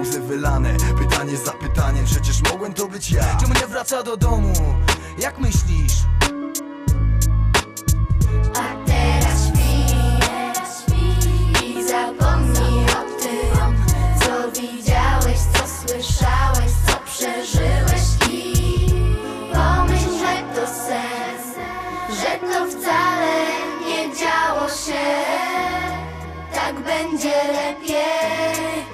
łzy wylane Pytanie za pytaniem, przecież mogłem to być ja Czemu nie wraca do domu? Jak myślisz? A teraz śpi i zapomnij o tym, co widziałeś, co słyszałeś, co przeżyłeś i pomyśl, że to sen, że to wcale nie działo się. Tak będzie lepiej,